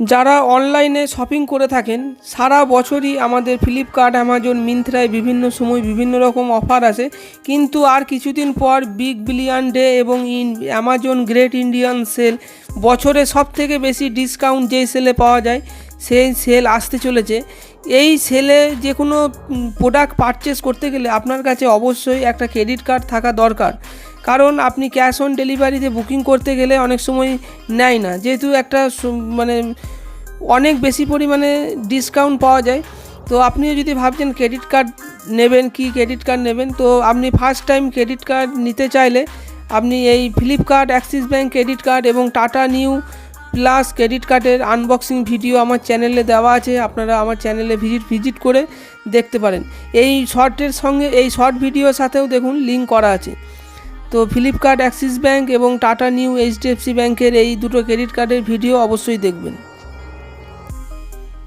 যারা অনলাইনে শপিং করে থাকেন, সারা বছরই আমাদের ফ্লিপকার্ট অ্যামাজন মিন্ত্রায় বিভিন্ন সময় বিভিন্ন রকম অফার আসে। কিন্তু আর কিছুদিন পর বিগ বিলিয়ন ডে এবং in Amazon great Indian sell বছরে সব থেকে বেশি ডিসকাউন্ট যেই সেলে পাওয়া যায়, সেই সেল আসতে চলেছে। এই সেলে যে কোনো প্রোডাক্ট পারচেস করতে গেলে আপনার কাছে অবশ্যই একটা ক্রেডিট কার্ড থাকা দরকার। কারণ আপনি ক্যাশ অন ডেলিভারিতে বুকিং করতে গেলে অনেক সময় নেয় না। যেহেতু একটা মানে অনেক বেশি পরিমাণে ডিসকাউন্ট পাওয়া যায়। তো আপনিও যদি ভাবছেন ক্রেডিট কার্ড নেবেন কি ক্রেডিট কার্ড নেবেন, তো আপনি ফার্স্ট টাইম ক্রেডিট কার্ড নিতে চাইলে আপনি এই Flipkart Axis bank credit card এবং টাটা নিউ প্লাস ক্রেডিট কার্ডের আনবক্সিং ভিডিও আমার চ্যানেলে দেওয়া আছে। আপনারা আমার চ্যানেলে ভিজিট ভিজিট করে দেখতে পারেন। এই শর্টের সঙ্গে, এই শর্ট ভিডিওর সাথেও দেখুন লিঙ্ক করা আছে। তো ফ্লিপকার্ট অ্যাক্সিস ব্যাঙ্ক এবং টাটা নিউ এইচডিএফসি ব্যাঙ্কের এই দুটো ক্রেডিট কার্ডের ভিডিও অবশ্যই দেখবেন।